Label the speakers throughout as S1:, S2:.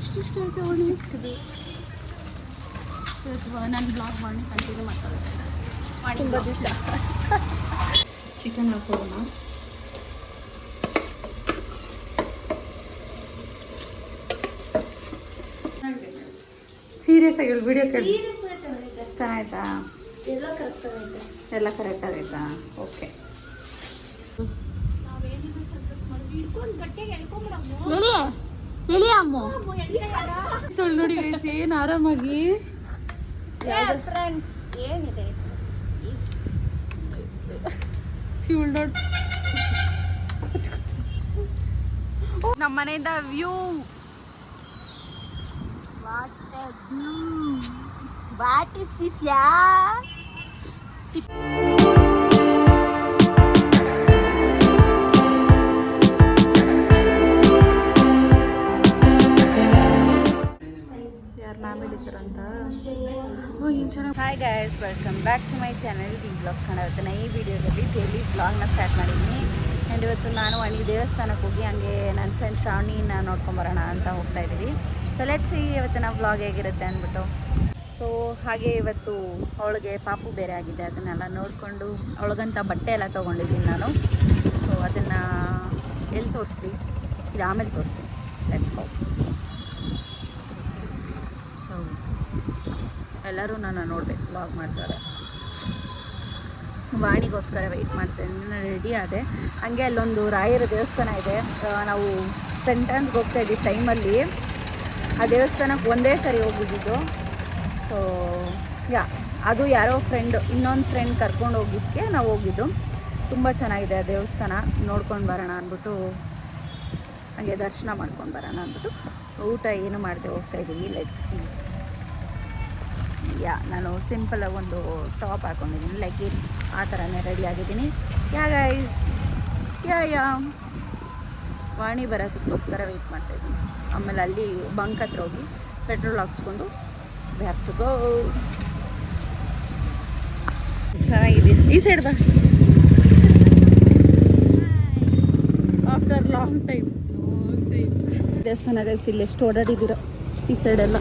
S1: ಇಷ್ಟಿಷ್ಟು ಐತೆ ಅವಳು ಇವತ್ತು ನಾನು ಬ್ಲಾಗ್ ಮಾಡಿ ಕಂಟಿನ್ಯೂ ಮಾಡ್ತಾರೆ
S2: ತುಂಬ ದಿವಸ
S1: ಚಿಕನ್ ಹಾಕೋಣ ಸೀರಿಯಸ್ ಆಗಿ ವಿಡಿಯೋ ಕೇಳಿ ಚೆನ್ನಾಯ್ತಾ?
S2: ಎಲ್ಲ ಕರೆಕ್ಟ್ ಆಗೈತೆ.
S1: ಎಲ್ಲ ಕರೆಕ್ಟ್ ಆಗೈತಾ? ಓಕೆ ಎಳಿ ಎಳಿ ಅಮ್ಮ ತೊಳ್ ನೋಡಿ ಏನ್ ಆರಾಮಾಗಿ?
S2: ಫ್ರೆಂಡ್ಸ್ ಏನಿದೆ?
S1: ಇವಳು ನೋಡ್ ನಮ್ಮ ಮನೆಯಿಂದ view
S2: what view what is this yeah
S1: ಚೆನ್ನಾಗಿ hi guys welcome back to my channel D vlog ಕಾಣುತ್ತೆ ನಾ ಈ ವಿಡಿಯೋದಲ್ಲಿ ಡೈಲಿ ಬ್ಲಾಗ್ನ ಸ್ಟಾರ್ಟ್ ಮಾಡಿದ್ದೀನಿ. ಆ್ಯಂಡ್ ಇವತ್ತು ನಾನು ಅಣಿ ದೇವಸ್ಥಾನಕ್ಕೆ ಹೋಗಿ ಹಂಗೆ ನನ್ನ ಫ್ರೆಂಡ್ ಶ್ರಾವಣಿನ ನೋಡ್ಕೊಂಬರೋಣ ಅಂತ ಹೋಗ್ತಾ ಇದ್ದೀವಿ ಸೊ ಲೆಟ್ಸ್ ಸಿ ಇವತ್ತಿನ ಬ್ಲಾಗ್ ಹೇಗಿರುತ್ತೆ ಅಂದ್ಬಿಟ್ಟು. ಸೊ ಹಾಗೆ ಇವತ್ತು ಅವಳಿಗೆ ಪಾಪು ಬೇರೆ ಆಗಿದೆ. ಅದನ್ನೆಲ್ಲ ನೋಡಿಕೊಂಡು ಅವಳಿಗಂತ ಬಟ್ಟೆ ಎಲ್ಲ ತೊಗೊಂಡಿದ್ದೀನಿ ನಾನು. ಸೊ ಅದನ್ನು ಎಲ್ಲಿ ಇಲ್ಲ ಆಮೇಲೆ ತೋರಿಸ್ತೀನಿ. ಲೆಟ್ಸ್ ಗೋ ಸೊ ಎಲ್ಲರೂ ನಾನು ನೋಡಬೇಕು ಬ್ಲಾಗ್ ಮಾಡ್ತಾರೆ. ವಾಣಿಗೋಸ್ಕರ ವೆಯ್ಟ್ ಮಾಡ್ತೇನೆ ನಾನು ರೆಡಿ ಆದೆ. ಹಂಗೆ ಅಲ್ಲೊಂದು ರಾಯರ ದೇವಸ್ಥಾನ ಇದೆ. ನಾವು ಸೆಂಟ್ರನ್ಸ್ಗೆ ಹೋಗ್ತಾ ಇದ್ದೀವಿ ಟೈಮಲ್ಲಿ ಆ ದೇವಸ್ಥಾನಕ್ಕೆ ಒಂದೇ ಸರಿ ಹೋಗಿದ್ದಿದ್ದು ಸೊ ಯಾ ಅದು ಯಾರೋ ಫ್ರೆಂಡ್ ಇನ್ನೊಂದು ಫ್ರೆಂಡ್ ಕರ್ಕೊಂಡು ಹೋಗಿದ್ದಕ್ಕೆ ನಾವು ಹೋಗಿದ್ದು. ತುಂಬ ಚೆನ್ನಾಗಿದೆ ಆ ದೇವಸ್ಥಾನ. ನೋಡ್ಕೊಂಡು ಬರೋಣ ಅಂದ್ಬಿಟ್ಟು, ಹಾಗೆ ದರ್ಶನ ಮಾಡ್ಕೊಂಡು ಬರೋಣ ಅಂದ್ಬಿಟ್ಟು ಊಟ ಏನು ಮಾಡದೆ ಹೋಗ್ತಾ ಇದ್ದೀವಿ. ಲೆಟ್ಸಿ ಯಾ ನಾನು ಸಿಂಪಲಾಗಿ ಒಂದು ಟಾಪ್ ಹಾಕೊಂಡಿದ್ದೀನಿ ಲೈಕ್ ಆ ಥರನೇ ರೆಡಿ ಆಗಿದ್ದೀನಿ. ಯಾ ಗೈಸ್ ಯಾ ಯಾ. ವಾಣಿ ಬರೋದಕ್ಕೋಸ್ಕರ ವೆಯ್ಟ್ ಮಾಡ್ತಾಯಿದ್ದೀನಿ ಆಮೇಲೆ ಅಲ್ಲಿ ಬಂಕ್ ಹತ್ರ ಹೋಗಿ ಪೆಟ್ರೋಲ್ ಹಾಕ್ಸ್ಕೊಂಡು ಹ್ಯಾವ್ ಟು ಗೋ ಚೆನ್ನಾಗಿದೆ ಈ ಸೈಡ್ ಬಾ. ಆಫ್ಟರ್ ಲಾಂಗ್ ಟೈಮ್ ಲಾಂಗ್ ದೇವಸ್ಥಾನ ಗೈಸ್ ಇಲ್ಲಿ ಎಷ್ಟು ಓಡಾಡಿದ್ದೀರ ಈ ಸೈಡೆಲ್ಲ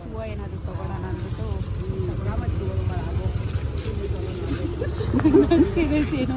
S1: ಹೂವು ಏನಾದರೂ ತಗೊಳ್ಳೋಣ ಅಂದ್ಬಿಟ್ಟು ಏನು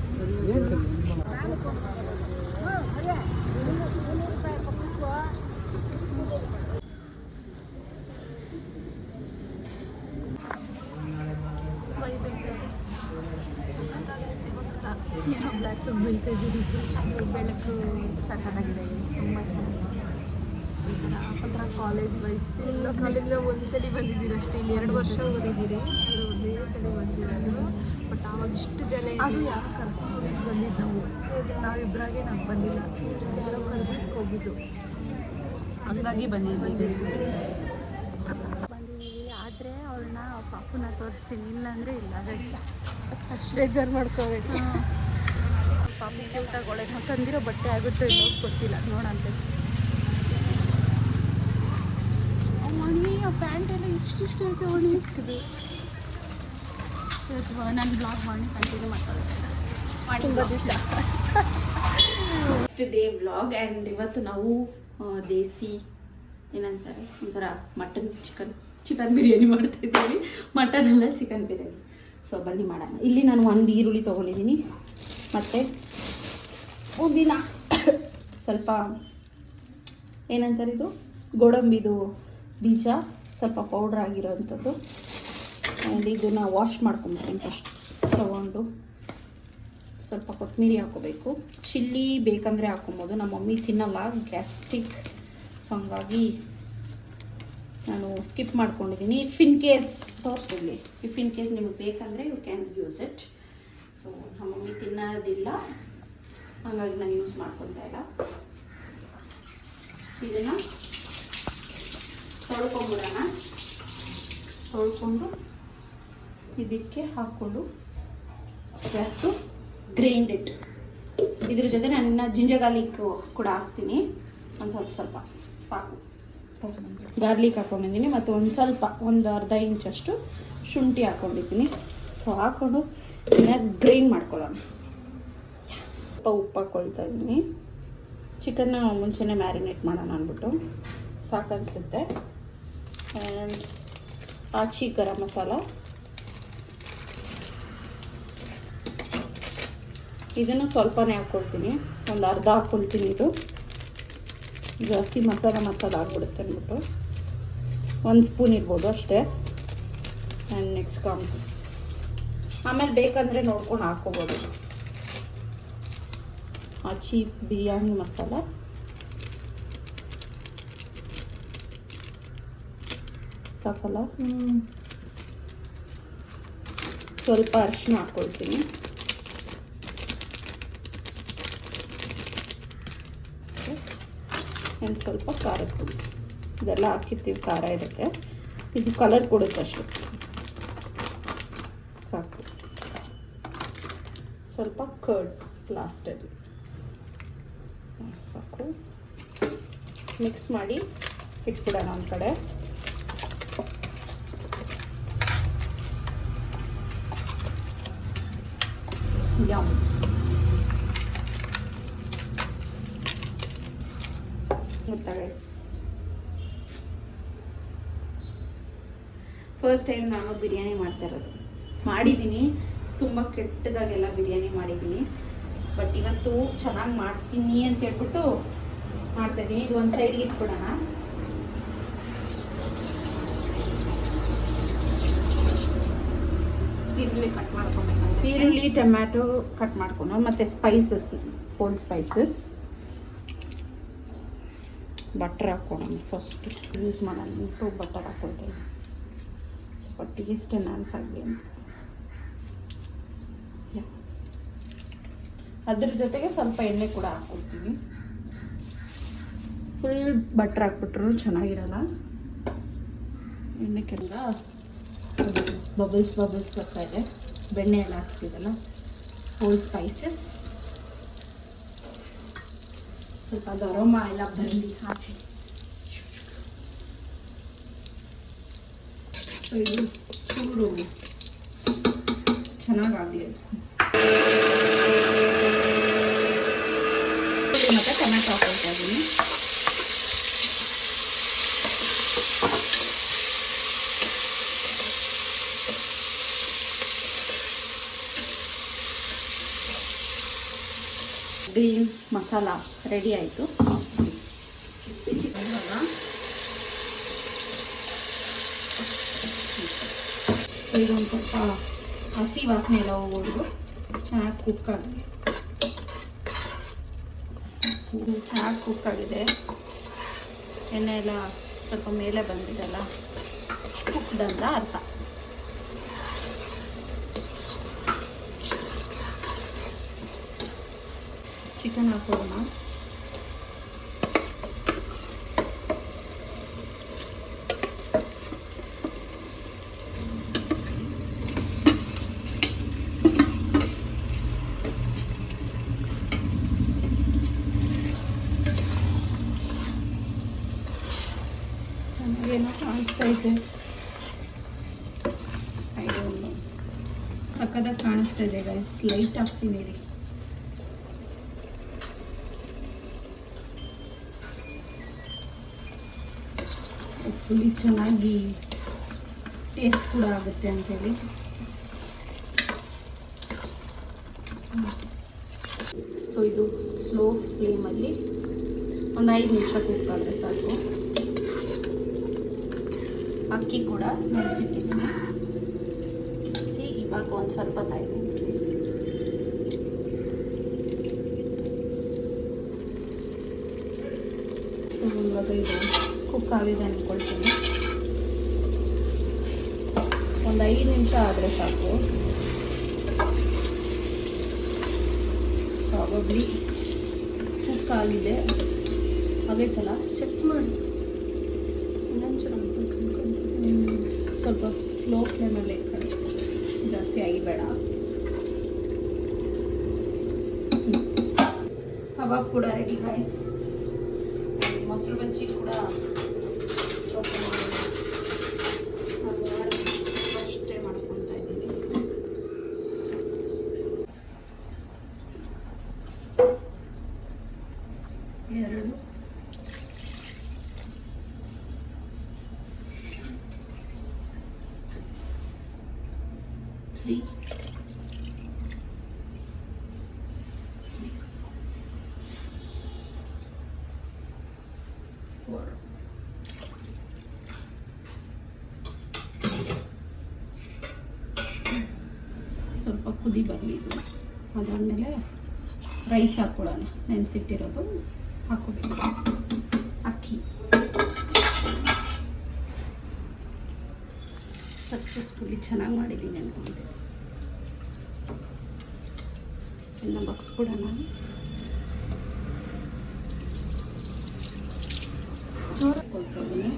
S1: ಏನೋ ಬ್ಲ್ಯಾಕ್ ಬೀಳ್ತಾ ಇದ್ದೀವಿ ಬೆಳಕು ಸಖತ್ತಾಗಿದೆ ತುಂಬ ಚೆನ್ನಾಗಿದೆ. ಒಂಥರ ಕಾಲೇಜ್ ವೈಬ್ಸ್
S2: ಇಲ್ಲ ಕಾಲೇಜಿನ ಒಂದ್ಸಲಿ ಬಂದಿದ್ದೀರಿ ಅಷ್ಟೇ? ಇಲ್ಲಿ ಎರಡು ವರ್ಷ ಓದಿದ್ದೀರಿ? ಅದು ಒಂದೇ ಸಲ ಬಂದಿರೋದು. ಬಟ್ ಆವಾಗ ಇಷ್ಟು ಜನ
S1: ಅದು. ಯಾರು ಕರ್ಕೊಂಡು ಬಂದಿದ್ದು ನಾವು. ನಾವಿಬ್ಬರಾಗೆ ನಾವು ಬಂದಿಲ್ಲ. ಯಾರೋ ಕರ್ಬಿಟ್ಟು ಹೋಗಿದ್ದು. ಹಂಗಾಗಿ ಬಂದಿದ್ದು ಬಂದಿದ್ದೀವಿ. ಆದರೆ ಅವಳನ್ನ ಪಾಪುನ ತೋರಿಸ್ತೀನಿ. ಇಲ್ಲಾಂದರೆ ಇಲ್ಲ. ಗೈಸ್
S2: ಬೇಜಾರು ಮಾಡ್ಕೋಬೇಕು
S1: ಕ್ಯೂಟಾಗಿ ಒಳಗೆ ನಾವು ತಂದಿರೋ ಬಟ್ಟೆ ಆಗುತ್ತೆ ಇಲ್ಲೋ ಗೊತ್ತಿಲ್ಲ. ನೋಡಂತ ಅವಣಿ ಆ ಪ್ಯಾಂಟ್ ಎಲ್ಲ ಇಷ್ಟಿಷ್ಟು ಐತೆ ಒಣಗಿ ಇವತ್ತು ನಾನು ಬ್ಲಾಗ್ ಮಾಡಿ ಕಂಟಿನ್ಯೂ ಮಾಡ್ತಾರೆ
S2: ಮಾಡಿ ದಿವಸ.
S1: ಡೇ ಬ್ಲಾಗ್ ಆ್ಯಂಡ್ ಇವತ್ತು ನಾವು ದೇಸಿ ಏನಂತಾರೆ ಒಂಥರ ಮಟನ್ ಚಿಕನ್ ಚಿಕನ್ ಬಿರಿಯಾನಿ ಮಾಡ್ತಾ ಇದ್ದೀವಿ. ಮಟನ್ ಅಲ್ಲ ಚಿಕನ್ ಬಿರಿಯಾನಿ. ಸೊ ಬನ್ನಿ ಮಾಡೋಣ. ಇಲ್ಲಿ ನಾನು ಒಂದು ಈರುಳ್ಳಿ ತೊಗೊಂಡಿದ್ದೀನಿ. ಮತ್ತು ಒಂದಿನ ಸ್ವಲ್ಪ ಏನಂತಾರೆ ಇದು? ಗೋಡಂಬಿದು ಬೀಜ ಸ್ವಲ್ಪ ಪೌಡ್ರ್ ಆಗಿರೋಂಥದ್ದು ಆ್ಯಂಡ್ ಇದನ್ನು ವಾಶ್ ಮಾಡ್ಕೊಂಬಿಡ್ತೀನಿ ಫಸ್ಟ್ ತೊಗೊಂಡು ಸ್ವಲ್ಪ ಕೊತ್ತಂಬರಿ ಹಾಕೋಬೇಕು ಚಿಲ್ಲಿ ಬೇಕಂದರೆ ಹಾಕೊಬೋದು ನಮ್ಮ ಮಮ್ಮಿ ತಿನ್ನಲ್ಲ. ಗ್ಯಾಸ್ಟ್ರಿಕ್ ಸೊ ಹಂಗಾಗಿ ನಾನು ಸ್ಕಿಪ್ ಮಾಡ್ಕೊಂಡಿದ್ದೀನಿ ಇಫ್ ಇನ್ ಕೇಸ್ ತೋರಿಸ್ತೀನಿ. ಇಫ್ ಇನ್ ಕೇಸ್ ನಿಮಗೆ ಬೇಕಂದರೆ you can use it so ನಮ್ಮ ಮಮ್ಮಿ ತಿನ್ನೋದಿಲ್ಲ. ಹಾಗಾಗಿ ನಾನು ಯೂಸ್ ಮಾಡ್ಕೊತಾ ಇಲ್ಲ. ಇದನ್ನು ತೊಳ್ಕೊಂಬಿಡೋಣ. ತೊಳ್ಕೊಂಡು ಇದಕ್ಕೆ ಹಾಕ್ಕೊಂಡು ಜಾಸ್ತು ಗ್ರೈಂಡ್ ಇಟ್ ಇದ್ರ ಜೊತೆ ನನ್ನ ಜಿಂಜರ್ ಗಾರ್ಲಿಕ್ ಕೂಡ ಹಾಕ್ತೀನಿ. ಒಂದು ಸ್ವಲ್ಪ ಸ್ವಲ್ಪ. ಸಾಕು. ಗಾರ್ಲಿಕ್ ಹಾಕ್ಕೊಂಡಿದ್ದೀನಿ ಮತ್ತು ಒಂದು ಸ್ವಲ್ಪ, ಒಂದು ಅರ್ಧ ಇಂಚಷ್ಟು ಶುಂಠಿ ಹಾಕ್ಕೊಂಡಿದ್ದೀನಿ. ಸೊ ಹಾಕ್ಕೊಂಡು ಗ್ರೈಂಡ್ ಮಾಡ್ಕೊಳ್ಳೋಣ. ಸ್ವಲ್ಪ ಉಪ್ಪು ಹಾಕ್ಕೊಳ್ತಾ ಇದ್ದೀನಿ ಚಿಕನ್ನ ಮುಂಚೆನೇ ಮ್ಯಾರಿನೇಟ್ ಮಾಡೋಣ ಅಂದ್ಬಿಟ್ಟು ಸಾಕನ್ಸುತ್ತೆ. ಆ್ಯಂಡ್ ಆಚಿ ಗರಂ ಮಸಾಲ. ಇದನ್ನು ಸ್ವಲ್ಪನೇ ಹಾಕ್ಕೊಳ್ತೀನಿ ಒಂದು ಅರ್ಧ ಹಾಕ್ಕೊಳ್ತೀನಿ ಇದು. ಜಾಸ್ತಿ ಮಸಾಲ ಮಸಾಲ ಆಗ್ಬಿಡುತ್ತೆ ಅಂದ್ಬಿಟ್ಟು. ಒಂದು ಸ್ಪೂನ್ ಇರ್ಬೋದು ಅಷ್ಟೇ. ಆ್ಯಂಡ್ ನೆಕ್ಸ್ಟ್ ಕಮ್ಸ್ ಆಮೇಲೆ ಬೇಕಂದರೆ ನೋಡ್ಕೊಂಡು ಹಾಕ್ಕೋಬೋದು. ಆಚಿ ಬಿರಿಯಾನಿ ಮಸಾಲ. ಸಾಕಲ್ಲ? ಸ್ವಲ್ಪ ಅರಿಶಿನ ಹಾಕ್ಕೊಳ್ತೀನಿ ಒಂದು ಸ್ವಲ್ಪ ಖಾರದ ಪುಡಿ. ಇದೆಲ್ಲ ಹಾಕಿರ್ತೀವಿ, ಖಾರ ಇರುತ್ತೆ. ಇದು ಕಲರ್ ಕೊಡುತ್ತೆ ಅಷ್ಟೇ ಸಾಕು ಸ್ವಲ್ಪ ಕರ್ಡ್ ಲಾಸ್ಟಲ್ಲಿ ಸಾಕು. ಮಿಕ್ಸ್ ಮಾಡಿ ಇಟ್ಬಿಡೋಣ ಒಂದು ಕಡೆ. ಯಮ್ ಫಸ್ಟ್ ಟೈಮ್ ನಾನು ಬಿರಿಯಾನಿ ಮಾಡ್ತಾ ಇರೋದು. ಮಾಡಿದ್ದೀನಿ. ತುಂಬ ಕೆಟ್ಟದಾಗೆಲ್ಲ ಬಿರಿಯಾನಿ ಮಾಡಿದ್ದೀನಿ. ಬಟ್ ಇವತ್ತು ಚೆನ್ನಾಗಿ ಮಾಡ್ತೀನಿ ಅಂತ ಹೇಳ್ಬಿಟ್ಟು ಮಾಡ್ತಾಯಿದ್ದೀನಿ ಇದು ಒಂದು ಸೈಡ್ಗೆ ಇಟ್ಬಿಡೋಣ.
S2: ಈರುಳ್ಳಿ ಕಟ್ ಮಾಡ್ಕೊಬೇಕು
S1: ಈರುಳ್ಳಿ, ಟೊಮ್ಯಾಟೊ ಕಟ್ ಮಾಡ್ಕೊಂಡು, ಮತ್ತು ಸ್ಪೈಸಸ್ ಹೋಲ್ ಸ್ಪೈಸಸ್ ಬಟರ್ ಹಾಕ್ಕೊಳ್ಳೋಣ ಫಸ್ಟ್ ಯೂಸ್ ಮಾಡೋಣ. ಬಟರ್ ಹಾಕ್ಕೊಳ್ತೀನಿ. ಸ್ವಲ್ಪ ಟೇಸ್ಟ್ ಎನ್ಹಾನ್ಸ್ ಆಗಲಿ ಅಂತ. ಅದ್ರ ಜೊತೆಗೆ ಸ್ವಲ್ಪ ಎಣ್ಣೆ ಕೂಡ ಹಾಕ್ಕೊಳ್ತೀನಿ ಫುಲ್ ಬಟ್ರ್ ಹಾಕ್ಬಿಟ್ರು ಚೆನ್ನಾಗಿರಲ್ಲ. ಎಣ್ಣೆ ಕೆಳಗ ಬಬಲ್ಸ್ ಬಬಲ್ಸ್ ಬರ್ತಾ ಇದೆ. ಬೆಣ್ಣೆ ಎಲ್ಲ ಹಾಕ್ತಿದ್ದಲ್ಲ ಹೋಲ್ ಸ್ಪೈಸಸ್ ಸ್ವಲ್ಪ ಅದು ಅರೋಮ ಎಲ್ಲ ಬರಲಿ, ಆಚೆ. So ಇದು ಚೂರು ಚೆನ್ನಾಗಾಗಲಿ ಮತ್ತು ಟೊಮೆಟೊ ಹಾಕೊಳ್ತಾ ಇದ್ದೀನಿ ಗ್ರೀನ್ ಮಸಾಲ ರೆಡಿ ಆಯಿತು ಇದೊಂದು ಸ್ವಲ್ಪ ಹಸಿ ವಾಸನೆ ಎಲ್ಲ ಹೋಗೋದು ಚೆನ್ನಾಗಿ ಕುಕ್ ಆಗಿದೆ ಇದು ಚೆನ್ನಾಗಿ ಆಗಿದೆ ಎಣ್ಣೆ ಎಲ್ಲ ಸ್ವಲ್ಪ ಮೇಲೆ ಬಂದಿದೆಲ್ಲ ಕುಕ್ಡ್ ಅಂತ ಅರ್ಥ. ಚಿಕನ್ ಹಾಕೋಣ. ಇದೆ ಗೈಸ್ ಲೈಟ್ ಹಾಕ್ತೀನಿ ರೀ ಫುಲ್ಲಿ ಚೆನ್ನಾಗಿ ಟೇಸ್ಟ್ ಕೂಡ ಆಗುತ್ತೆ ಅಂತೇಳಿ. ಸೊ ಇದು ಸ್ಲೋ ಫ್ಲೇಮಲ್ಲಿ ಒಂದು ಐದು ನಿಮಿಷ ಕುಕ್ ಆದರೆ ಸಾಕು. ಅಕ್ಕಿ ಕೂಡ ನೆನೆಸಿಟ್ಟಿದ್ದೀನಿ. ಇವಾಗ ಒಂದು ಸ್ವಲ್ಪ ತಾಯಿ ನೆನೆಸಿ ಸೊ ಇವಾಗ ಇದು ಕುಕ್ ಆಗಿದೆ ಅಂದ್ಕೊಳ್ತೀನಿ ಒಂದು ಐದು ನಿಮಿಷ ಆದರೆ ಸಾಕು. ಪ್ರಾಬಬ್ಲಿ ಕುಕ್ ಆಗಿದೆ. ಆಗೈತಲ್ಲ
S2: ಚೆಕ್ ಮಾಡಿ. ಇನ್ನೊಂದು
S1: ಸ್ವಲ್ಪ ಸ್ಲೋ ಫ್ಲೇಮಲ್ಲಿ ಜಾಸ್ತಿ ಆಗಿಬೇಡ. ಕಬಾಬ್ ಕೂಡ ರೆಡಿ ಗಾಯ್ಸ್ ಮೊಸರು ಬಜ್ಜಿ ಕೂಡ. ತ್ರೀ ಫೋರ್ ಸ್ವಲ್ಪ ಕುದಿ ಬರಲಿ ಇದು. ಅದಾದಮೇಲೆ ರೈಸ್ ಹಾಕ್ಕೊಳ್ಳೋಣ ನೆನೆಸಿಟ್ಟಿರೋದು ಹಾಕೋಬೇಕು ಅಕ್ಕಿ ಸಕ್ಸಸ್ಫುಲಿ ಚೆನ್ನಾಗಿ ಮಾಡಿದ್ದೀನಿ ಅನ್ಕೊಂತೀನಿ ಕೂಡ ನಾನು ಜೋರಾಗಿ ಕೊಡ್ತೀನಿ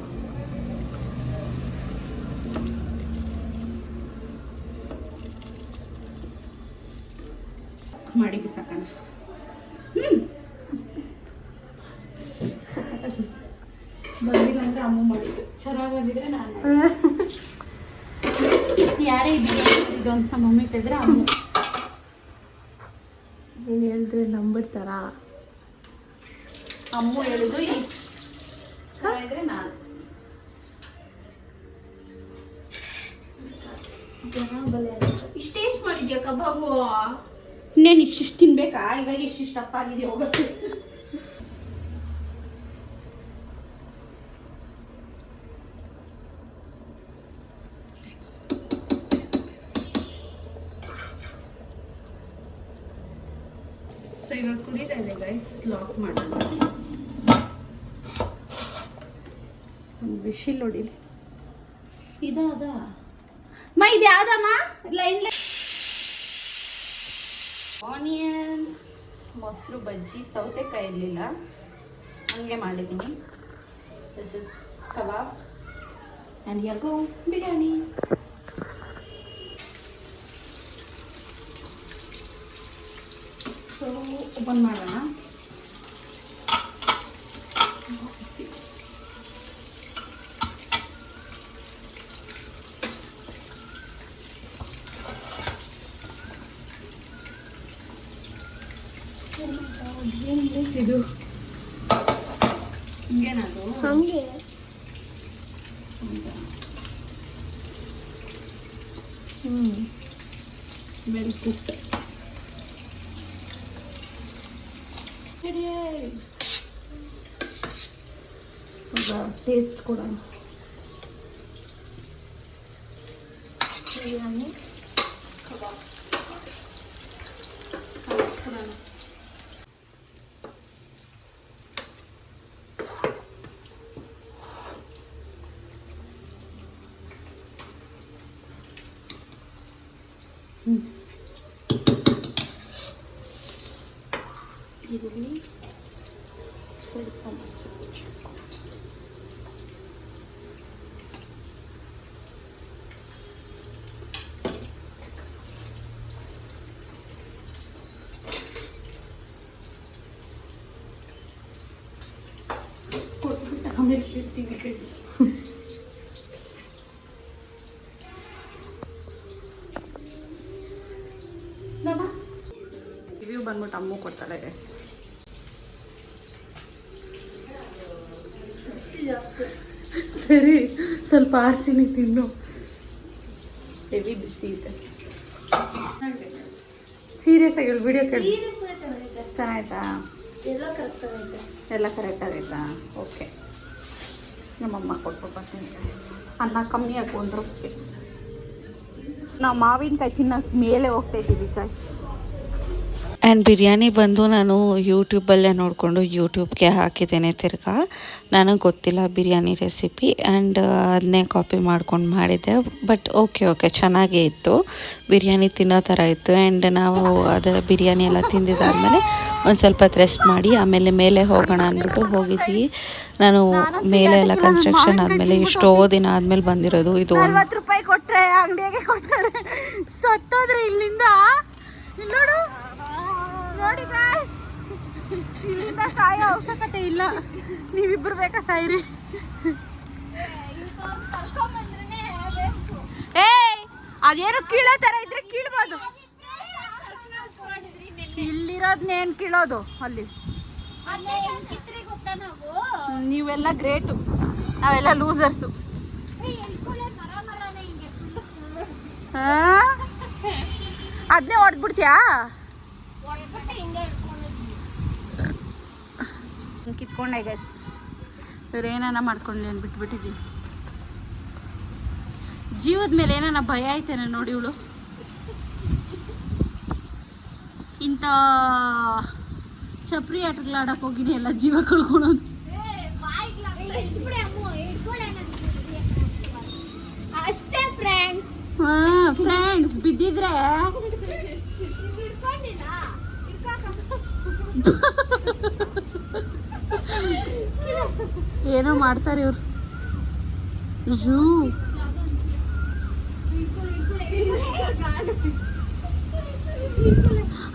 S1: ಮಾಡಿ ಬಿಸಾಕಣ ಬಂದಿಲ್ಲ ಅಂದ್ರೆ ಅಮ್ಮ ಮಾಡಿದ್ದು ಚೆನ್ನಾಗಿ ಬಂದಿದ್ರೆ ನಾನು ಯಾರೇ ಇದ್ದೀವಿ ಇದು ಅಂತ ನಮ್ಮ ಮಮ್ಮಿ ಕೇಳಿದ್ರೆ ಅಮ್ಮ
S2: ನೀನು ಹೇಳಿದ್ರೆ ನಂಬಿಡ್ತಾರಾ
S1: ಅಮ್ಮ ಹೇಳಿದ್ರು ಈ ಹೇಳಿದ್ರೆ ನಾನು.
S2: ಇಷ್ಟೇ ಮಾಡಿದ್ಯಾ ಕಬಾಬು?
S1: ಇನ್ನೇನು ಇಷ್ಟಿಷ್ಟು ತಿನ್ಬೇಕಾ? ಇವಾಗ ಇಷ್ಟಿಷ್ಟು ಅಪ್ಪ ಆಗಿದೆ ಹೋಗಸ್ತು ಸೊ ಇವಾಗ ಕುದೀತಾ ಇದೆ ಗೈಸ್ ಲಾಕ್ ಮಾಡೋಣ ಒಂದು ನೋಡಿ ಇದಾದ? ಮಾ ಇದು ಯಾವ್ದಮ್ಮ? ಲೈನ್ ಆನಿಯನ್ ಮೊಸರು ಬಜ್ಜಿ ಸೌತೆಕಾಯಿ ಇರಲಿಲ್ಲ. ಹಂಗೆ ಮಾಡಿದ್ದೀನಿ. ದಿಸ್ ಇಸ್ ಕಬಾಬ್ ಆ್ಯಂಡ್ ಯಗೋ ಬಿರಿಯಾನಿ. ಸೊ ಓಪನ್ ಮಾಡೋಣ. వెరీ గుడ్ టేస్ట్ కూడా బిర్యానీ ಇರ್ತೀವಿ ಗೈಸ್ ರಿವ್ಯೂ ಬಂದ್ಬಿಟ್ಟು ಅಮ್ಮ ಕೊಡ್ತಾಳೆ ಗೈಸ್ ಸರಿ ಸ್ವಲ್ಪ ಆರ್ಚಿನಿ ತಿನ್ನು. ಹೆವಿ ಬಿಸಿ ಇದೆ. ಸೀರಿಯಸ್ ಆಗಿ ವಿಡಿಯೋ ಕೇಳಿ. ಚೆನ್ನಾಯ್ತಾ
S2: ಎಲ್ಲ ಕರೆಕ್ಟ್ ಆಗೈತೆ.
S1: ಎಲ್ಲ ಕರೆಕ್ಟ್ ಆಗೈತಾ? ಓಕೆ ನಮ್ಮಮ್ಮ ಕೊಟ್ಟು ಬರ್ತೀನಿ ಅನ್ನ ಕಮ್ಮಿ ಹಾಕೊಂಡ್ರು ನಾವು ಮಾವಿನಕಾಯಿ ತಿನ್ನೋಕೆ ಮೇಲೆ ಹೋಗ್ತಾ ಇದ್ದೀವಿ
S3: ಆ್ಯಂಡ್ ಬಿರಿಯಾನಿ ಬಂದು ನಾನು ಯೂಟ್ಯೂಬಲ್ಲೇ ನೋಡಿಕೊಂಡು ಯೂಟ್ಯೂಬ್ಗೆ ಹಾಕಿದ್ದೇನೆ ತಿರ್ಗಾ. ನನಗೆ ಗೊತ್ತಿಲ್ಲ ಬಿರಿಯಾನಿ ರೆಸಿಪಿ ಆ್ಯಂಡ್ ಅದನ್ನೇ ಕಾಪಿ ಮಾಡ್ಕೊಂಡು ಮಾಡಿದ್ದೆ. ಬಟ್ ಓಕೆ ಓಕೆ ಚೆನ್ನಾಗೇ ಇತ್ತು. ಬಿರಿಯಾನಿ ತಿನ್ನೋ ಥರ ಇತ್ತು. ಆ್ಯಂಡ್ ನಾವು ಅದು ಬಿರಿಯಾನಿ ಎಲ್ಲ ತಿಂದಿದ್ದಾದಮೇಲೆ ಒಂದು ಸ್ವಲ್ಪ ರೆಸ್ಟ್ ಮಾಡಿ ಆಮೇಲೆ ಮೇಲೆ ಹೋಗೋಣ ಅಂದ್ಬಿಟ್ಟು ಹೋಗಿದ್ವಿ. ನಾನು ಮೇಲೆ ಎಲ್ಲ ಕನ್ಸ್ಟ್ರಕ್ಷನ್ ಆದಮೇಲೆ ಎಷ್ಟೋ ದಿನ ಆದ್ಮೇಲೆ ಬಂದಿರೋದು. ಇದು
S1: ನಲ್ವತ್ತು ರೂಪಾಯಿ ಕೊಟ್ರೆ ಅಂಗಡಿಯಾಗೆ ಕೊಡ್ತಾರೆ. ಸತ್ತೋದ್ರೆ ಇಲ್ಲಿಂದ. ಇಲ್ಲಿ ನೋಡು. ನೋಡಿ ಗಾಯ್ಸ್ ಇಲ್ಲಿಂದ ಸಾಯೋ ಅವಶ್ಯಕತೆ ಇಲ್ಲ. ನೀವಿಬ್ರು ಬೇಕಾ ಸಾಯಿರಿ. ಏ ಅದೇನು ಕೀಳೋ ಥರ ಇದ್ರೆ ಕೀಳ್ಬೋದು. ಇಲ್ಲಿರೋದ್ನೇನು ಕೀಳೋದು ಅಲ್ಲಿ? ನೀವೆಲ್ಲ ಗ್ರೇಟು ನಾವೆಲ್ಲ ಲೂಸರ್ಸು ಅದನ್ನೇ ಹೊಡೆದ್ಬಿಡ್ತೀಯಾ? ಕಿತ್ಕೊಂಡೆ ಗೈಸ್ ಇವ್ರು ಏನಾನ ಮಾಡ್ಕೊಂಡು ಅಂತ ಬಿಟ್ಬಿಟ್ಟಿದ್ದೀನಿ ಜೀವದ ಮೇಲೆ ಏನಾನ ಭಯ ಆಯ್ತೇನೆ ನೋಡಿ ಇವಳು. ಇಂಥ ಚಪ್ರಿ ಆಟಗಳಾಡಕ್ಕೆ ಹೋಗಿನಿ ಎಲ್ಲ ಜೀವ ಕಳ್ಕೊಳೋದು.
S2: ಅಷ್ಟೇ ಫ್ರೆಂಡ್ಸ್
S1: ಹಾ ಫ್ರೆಂಡ್ಸ್ ಬಿದ್ದಿದ್ರೆ. ಏನೋ ಮಾಡ್ತಾರೆ ಇವ್ರು. ಝೂ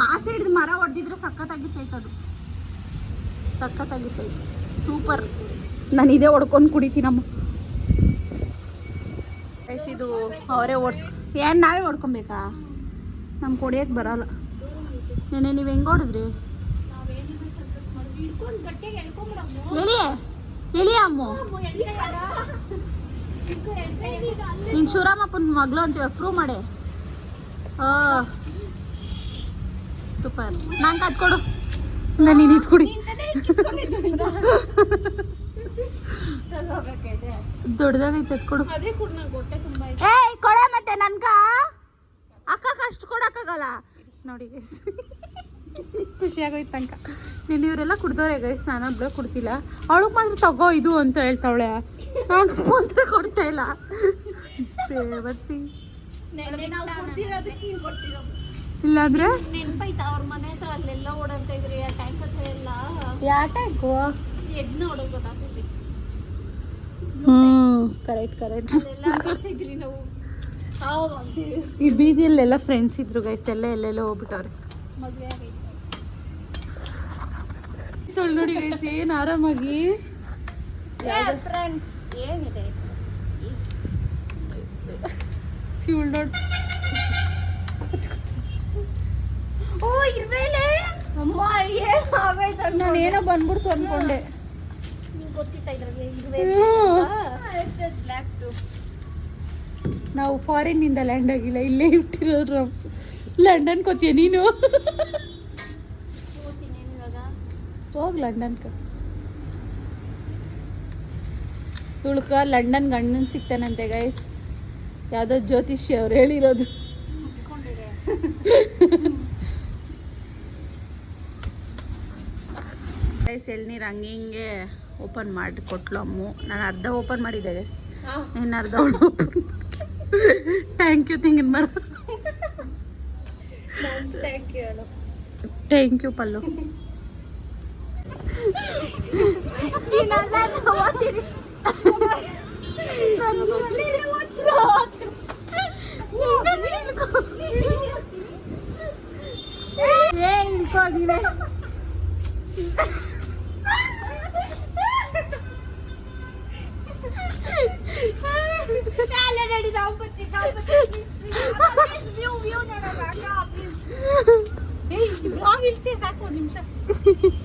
S1: ಆ ಸೈಡ್ ಮರ ಹೊಡೆದಿದ್ರೆ ಸಖತ್ತಾಗಿತ್ತೈತೆ ಅದು. ಸಖತ್ತಾಗಿತ್ತೈತೆ ಸೂಪರ್ ನಾನು ಇದೇ ಹೊಡ್ಕೊಂಡು ಕುಡಿತೀನಮ್ಮ. ಇದು ಅವರೇ ಓಡಿಸ್ ಏನು ನಾವೇ ಹೊಡ್ಕೊಬೇಕಾ? ನಮ್ಗೆ ಹೊಡಿಯೋಕೆ ಬರಲ್ಲ. ನೆನೆ ನೀವು ಹೆಂಗೆ ಹೊಡೆದ್ರಿ? ಹೇಳಿ ಹೇಳಿ ಅಮ್ಮ. ನೀನು ಶಿವರಾಮಪ್ಪನ ಮಗಳು ಅಂತೀವಿ ಪ್ರೂವ್ ಮಾಡಿ. ಆ ಸೂಪರ್. ನಂಗೆ ಅದು ಕೊಡು ನಾನು ನೀನು ಇದು ಕುಡಿ ದೊಡ್ಡದಾಗೈತೆ ಅದು ಕೊಡು ಏಯ್, ಕೊಡ ಮತ್ತೆ ನನ್ಗ? ಅಕ್ಕಕ್ಕೆ ಅಷ್ಟು ಕೊಡಕ್ಕಾಗಲ್ಲ ನೋಡಿ ಗೈಸ್ ಖುಷಿ ಆಗೋಯ್ತು ತನಕ ನೀನು ಇವರೆಲ್ಲ ಕುಡ್ದವ್ರೆ ಗೈಸ್ ನಾನು ಒಬ್ಳೆ ಕುಡ್ತಿಲ್ಲ ಅವಳಿಗೆ ಮಾತ್ರ ತಗೋ, ಇದು ಅಂತ ಹೇಳ್ತಾವಳೆ. ನಾನು ಮಾತ್ರ ಕೊಡ್ತಾ ಇಲ್ಲ. ದೇವತಿ.
S2: ನಾವು ಕೊಡ್ತಿರೋದಕ್ಕೆ ನೀನು ಕೊಟ್ಟಿರೋದು.
S1: ಇಲ್ಲಾಂದ್ರೆ?
S2: ನೆನ್ಪಾಯ್ತಾ ಅವ್ರ ಮನೆ ಹತ್ರ ಅಲ್ಲೆಲ್ಲ ಓಡಾಡ್ತಾ ಇದ್ರಿ ಆ ಟ್ಯಾಂಕ್ ಹತ್ರ ಎಲ್ಲ?
S1: ಯಾ ಟ್ಯಾಂಕು
S2: ಓಡೋಕ್ ಗೊತ್ತಾಗ್ತೈತಿ
S1: ಹ್ಞೂ ಕರೆಕ್ಟ್ ಕರೆಕ್ಟ್
S2: ಅಲ್ಲೆಲ್ಲ ಆಟಾಡ್ತಾ ಇದ್ರಿ ನಾವು ಹಾವು
S1: ಈ ಬೀದಿಯಲ್ಲೆಲ್ಲ ಫ್ರೆಂಡ್ಸ್ ಇದ್ರು ಗೈಸ್ ಎಲ್ಲ ಎಲ್ಲೆಲ್ಲೋ ಹೋಗ್ಬಿಟ್ಟವ್ರೆ.
S2: ಮದುವೆ ಆಗೈತೆ.
S1: ತೊಳ್ ನೋಡಿ ಗೈಸ್ ಏನು ಆರಾಮಾಗಿ?
S2: ಫ್ರೆಂಡ್ಸ್ ಏನಿದೆ?
S1: ಇವಳು ನೋಡಿ
S2: ಓ ಇರ್ಬೇಲೆ ಅಮ್ಮ ಏನು ಆಗೋಯ್ತು
S1: ನಾನು ಏನೋ ಬಂದ್ಬಿಡ್ತು ಅನ್ಕೊಂಡೆ.
S2: ನಿಮ್ಗೆ ಗೊತ್ತಿತ್ತ ಇದ್ರಾಗೆ ಇರುವೆ ಬ್ಲ್ಯಾಕ್ ಟು
S1: ನಾವು ಫಾರಿನ್ ಇಂದ ಲ್ಯಾಂಡ್ ಆಗಿಲ್ಲ ಇಲ್ಲೇ ಇಟ್ಟಿರೋರು ಲಂಡನ್ ಕೊತ್ತೀಯ ನೀನು? ಹೋಗಿ ಲಂಡನ್ಕ ಇವಳ್ಕ ಲಂಡನ್ ಗಂಡನ್ ಸಿಗ್ತಾನಂತೆ ಗೈಸ್ ಯಾವುದೋ ಜ್ಯೋತಿಷಿ ಅವ್ರು ಹೇಳಿರೋದು. ಗೈಸ್ ಎಳ್ನೀರು ಹಂಗೆ ಹಿಂಗೆ ಓಪನ್ ಮಾಡಿ ಕೊಟ್ಲು ಅಮ್ಮು. ನಾನು ಅರ್ಧ ಓಪನ್ ಮಾಡಿದ್ದೆ ಗೈಸ್ ಇನ್ನು ಅರ್ಧ ಓಪನ್ ಥ್ಯಾಂಕ್ ಯು ತಿಂಗಿನ ಮರ.
S2: ಥ್ಯಾಂಕ್ ಯು ಹೇಳು
S1: ಥ್ಯಾಂಕ್ ಯು ಪಲ್ಲು.
S2: ನೀನೆಲ್ಲ ಓದ್ತೀರಿ ವ್ಯೂ ವ್ಯೂ ಪ್ಲೀಸ್ ಏಯ್ ಬ್ಲಾಗ್ ಇಲ್ಸಿ ಸಾಕು ಒಂದು ನಿಮಿಷ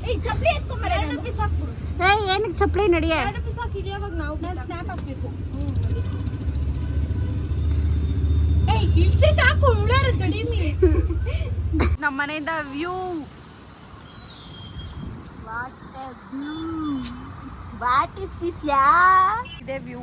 S2: ಏಯ್ ಚಪ್ಪಲಿ ಎತ್ಕೊಂಬರ ಎರಡು ಪೀಸ್ ಹಾಕ್ಬಿಡು
S1: ಏ ಏನಕ್ಕೆ ಚಪ್ಪಲಿ ನಡಿಯ?
S2: ಎರಡು ಪೀಸ್ ಹಾಕಿ ಇಳಿಯೋವಾಗ ನಾವು. ನಾನು ಸ್ನ್ಯಾಪ್ ಹಾಕ್ಬೇಕು. ಏಯ್ ಇಲ್ಸಿ ಸಾಕು ಉಳ್ಳಾರ ಕಡಿಮೆ.
S1: ನಮ್ಮ ಮನೆಯಿಂದ ವ್ಯೂ. ವಾಟ್ ಇಸ್ ದಿಸ್ ಯಾ ಇದೆ view.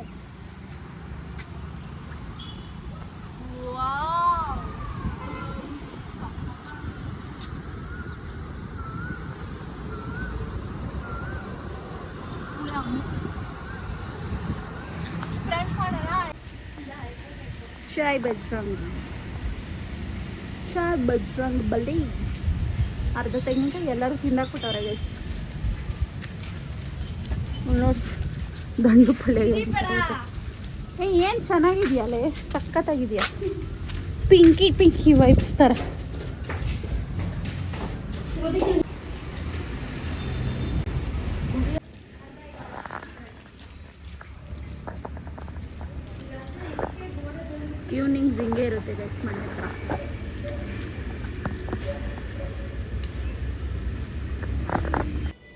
S1: Chai Bajrang. Chai Bajrang Bali. ಅರ್ಧ ತೆಂಗಿನಕಾಯಿ ಎಲ್ಲರೂ ತಿಂದಾಕ್ಬಿಟ್ಟವ್ರೆ ಗೈಸ್ ನೋಡಿ ದಂಡು ಪಳ್ಳೆ ಏ ಏನು ಚೆನ್ನಾಗಿದೆಯಲ್ಲೇ ಸಖತ್ತಾಗಿದೆಯಾ? ಪಿಂಕಿ ಪಿಂಕಿ ವೈಬ್ಸ್ ಥರ ಈವ್ನಿಂಗ್ಸ್ ಹಿಂಗೆ ಇರುತ್ತೆ ಗೈಸ್ ಮನೆ ಹತ್ರ.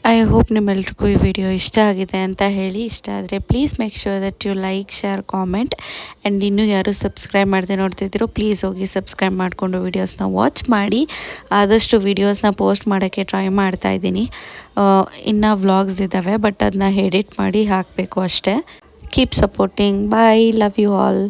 S3: ಐ ಹೋಪ್ ನಿಮ್ಮೆಲ್ರಿಗೂ ಈ ವಿಡಿಯೋ ಇಷ್ಟ ಆಗಿದೆ ಅಂತ ಹೇಳಿ. ಇಷ್ಟ ಆದರೆ please make sure that you like share comment and ಇನ್ನೂ ಯಾರು ಸಬ್ಸ್ಕ್ರೈಬ್ ಮಾಡದೆ ನೋಡ್ತಿದ್ದೀರೋ ಪ್ಲೀಸ್ ಹೋಗಿ ಸಬ್ಸ್ಕ್ರೈಬ್ ಮಾಡಿಕೊಂಡು ವೀಡಿಯೋಸ್ನ ವಾಚ್ ಮಾಡಿ. ಆದಷ್ಟು ವೀಡಿಯೋಸ್ನ ಪೋಸ್ಟ್ ಮಾಡೋಕ್ಕೆ ಟ್ರೈ ಮಾಡ್ತಾ ಇದ್ದೀನಿ. ಇನ್ನು ವ್ಲಾಗ್ಸ್ ಇದ್ದಾವೆ ಬಟ್ ಅದನ್ನ ಎಡಿಟ್ ಮಾಡಿ ಹಾಕಬೇಕು ಅಷ್ಟೇ. Keep supporting bye love you all